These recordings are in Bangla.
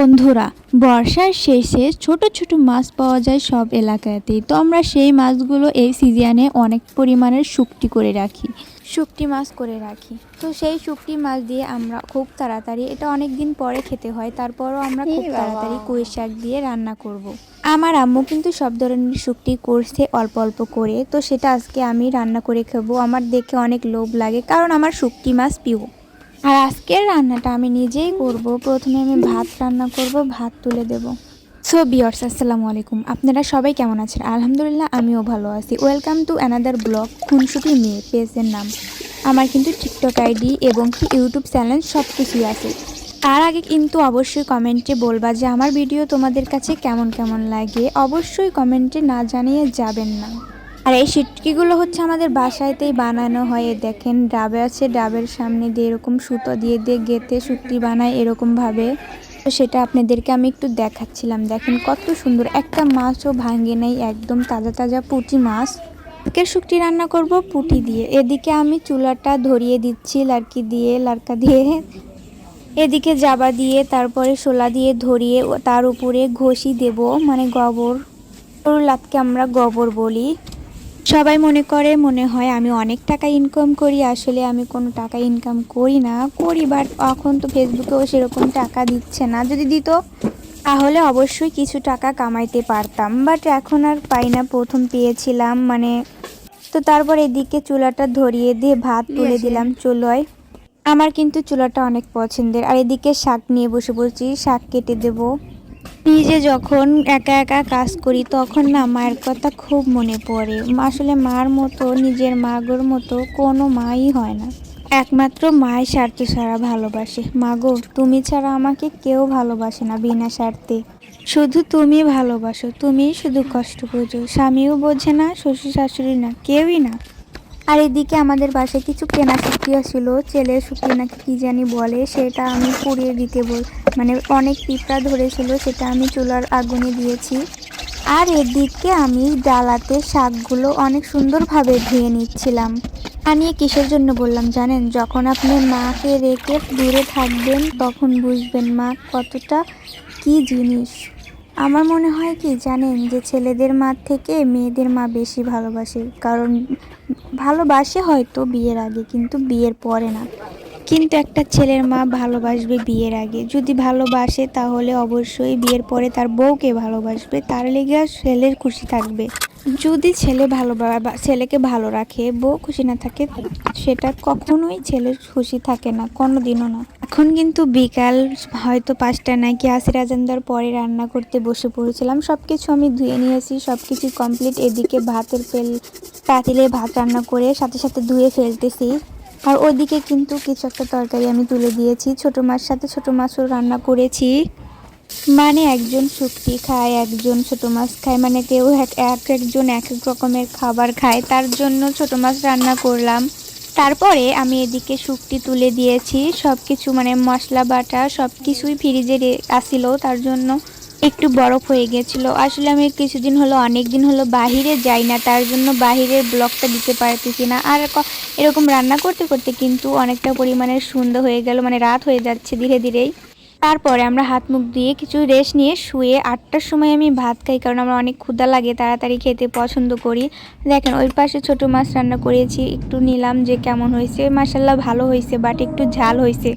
বন্ধুরা বর্ষার শেষে ছোট ছোট মাছ পাওয়া যায় সব এলাকাতেই। তো আমরা সেই মাছগুলো এই সিজনে অনেক পরিমাণের শুকটি করে রাখি। শুকটি মাছ করে রাখি। তো সেই শুকটি মাছ দিয়ে আমরা খুব তাড়াতাড়ি এটা অনেক দিন পরে খেতে হয় তারপরও আমরা খুব তাড়াতাড়ি কুই শাক দিয়ে রান্না করব। আমার আম্মু কিন্তু সব ধরনের শুকটি করছে অল্প অল্প করে তো সেটা আজকে আমি রান্না করে খাব। আমার দেখে অনেক লোভ লাগে কারণ আমার শুকটি মাছ প্রিয়। আর আজকের রান্নাটা আমি নিজেই করব। প্রথমে আমি ভাত রান্না করব, ভাত তুলে দেব। সো বিয়ার্স আসসালামু আলাইকুম। আপনারা সবাই কেমন আছেন? আলহামদুলিল্লাহ, আমিও ভালো আছি। ওয়েলকাম টু অ্যানাদার ব্লগ খুনসুটি মেয়ে পেজের নাম। আমার কিন্তু টিকটক আইডি এবং কি ইউটিউব চ্যানেল সব কিছুই আছে। তার আগে কিন্তু অবশ্যই কমেন্টে বলবা যে আমার ভিডিও তোমাদের কাছে কেমন কেমন লাগে। অবশ্যই কমেন্টে না জানিয়ে যাবেন না। আর এই সিটকিগুলো হচ্ছে আমাদের বাসায়তেই বানানো হয়। দেখেন, ডাবে আছে, ডাবের সামনে দিয়ে এরকম সুতো দিয়ে দিয়ে গেতে সুটকি বানায় এরকমভাবে। তো সেটা আপনাদেরকে আমি একটু দেখাচ্ছিলাম। দেখেন কত সুন্দর, একটা মাছও ভাঙে নেই, একদম তাজা তাজা পুঁটি মাছ। আজকের শুকটি রান্না করব পুঁটি দিয়ে। এদিকে আমি চুলাটা ধরিয়ে দিচ্ছি, লাড়কি দিয়ে, লাড়কা দিয়ে। এদিকে জাবা দিয়ে, তারপরে শোলা দিয়ে ধরিয়ে তার উপরে ঘষি দেব মানে গোবর। গরুর লাতকে আমরা গোবর বলি। সবাই মনে করে মনে হয় আমি অনেক টাকা ইনকাম করি আসলে আমি কোনো টাকা ইনকাম করি না। করি বাট এখন তো ফেসবুকেও সেরকম টাকা দিচ্ছে না। যদি দিত তাহলে অবশ্যই কিছু টাকা কামাইতে পারতাম। বাট এখন আর পাই না প্রথম পেয়েছিলাম মানে তো তারপর এদিকে চুলাটা ধরিয়ে দিয়ে ভাত তুলে দিলাম চুলোয়। আমার কিন্তু চুলাটা অনেক পছন্দের। আর এদিকে শাক নিয়ে বসে বলছি শাক কেটে দেবো। নিজে যখন একা একা কাজ করি, তখন না মায়ের কথা খুব মনে পড়ে। আসলে মার মতো, নিজের মাগোর মতো কোনো মাই হয় না। একমাত্র মায়ের স্বার্থ ছাড়া ভালোবাসে। মাগো, তুমি ছাড়া আমাকে কেউ ভালোবাসে না বিনা স্বার্থে। শুধু তুমি ভালোবাসো, তুমি শুধু কষ্ট বোঝো। স্বামীও বোঝে না, শ্বশুর শাশুড়ি না, কেউই না। আর এদিকে আমাদের বাসায় কিছু কেনা শুকিয়ে ছিল ছেলে শুকিয়ে নাকি কী জানি বলে, সেটা আমি পুড়িয়ে দিতে বল মানে অনেক পিঁপড়া ধরেছিল, সেটা আমি চুলার আগুনে দিয়েছি। আর এদিকে আমি ডালাতে শাকগুলো অনেক সুন্দরভাবে ধুয়ে নিচ্ছিলাম। আনিয়ে কিসের জন্য বললাম জানেন, যখন আপনি মাকে রেখে দূরে থাকবেন, তখন বুঝবেন মা কতটা কি জিনিস। আমার মনে হয় কি জানেন যে ছেলেদের মা থেকে মেয়েদের মা বেশি ভালোবাসে, কারণ ভালোবাসে হয়তো বিয়ের আগে কিন্তু বিয়ের পরে না। কিন্তু একটা ছেলের মা ভালোবাসবে বিয়ের আগে। যদি ভালোবাসে, তাহলে অবশ্যই বিয়ের পরে তার বউকে ভালোবাসবে, তার লেগে ছেলের খুশি থাকবে। যদি ছেলে ভালো ছেলেকে ভালো রাখে, বউ খুশি না থাকে, সেটা কখনোই ছেলের খুশি থাকে না কোনো দিনও না। এখন কিন্তু বিকাল, হয়তো পাঁচটা নাকি আসির আজান্দার পরে রান্না করতে বসে পড়েছিলাম। সব কিছু আমি ধুয়ে নিয়েছি সব কিছু কমপ্লিট। এদিকে ভাতের পেল পাতিলে ভাত রান্না করে সাথে সাথে ধুয়ে ফেলতেছি। আর ওদিকে কিন্তু কিছু একটা তরকারি আমি তুলে দিয়েছি। ছোট মাছ সাথে ছোট মাছও রান্না করেছি। মানে একজন শুক্তি খায়, একজন ছোট মাছ খায়। মানে কেউ এক এক একজন এক এক রকমের খাবার খায়। তার জন্য ছোট মাছ রান্না করলাম। তারপরে আমি এদিকে শুক্তি তুলে দিয়েছি। সব কিছু মানে মশলা, বাটা সব কিছুই ফ্রিজে আসিল। তার জন্য একটু বরফ হয়ে গেছিল। আসলে আমি কিছুদিন হলো অনেক দিন হলো বাহিরে যাই না, তার জন্য বাহিরের ব্লগটা দিতে পারতেছি না। আর এরকম রান্না করতে করতে কিন্তু অনেকটা পরিমাণে সুন্দর হয়ে গেল মানে রাত হয়ে যাচ্ছে ধীরে ধীরেই। তারপরে আমরা হাত মুখ দিয়ে কিছু রেস্ট নিয়ে শুয়ে আটটার সময় আমি ভাত খাই, কারণ আমার অনেক ক্ষুদা লাগে, তাড়াতাড়ি খেতে পছন্দ করি। দেখেন, ওই পাশে ছোট মাছ রান্না করেছি, একটু নিলাম যে কেমন হয়েছে। মাসাল্লাহ ভালো হয়েছে বাট একটু ঝাল হয়েছে।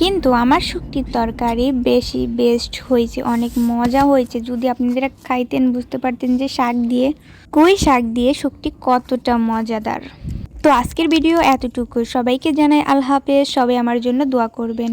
কিন্তু আমার শুক্তির তরকারি বেশি বেস্ট হয়েছে, অনেক মজা হয়েছে। যদি আপনারা খাইতেন, বুঝতে পারতেন যে শাক দিয়ে, কই শাক দিয়ে শুক্তি কতটা মজাদার। তো আজকের ভিডিও এতটুকু। সবাইকে জানাই আল্লাহ হাফেজ, সবাই আমার জন্য দোয়া করবেন।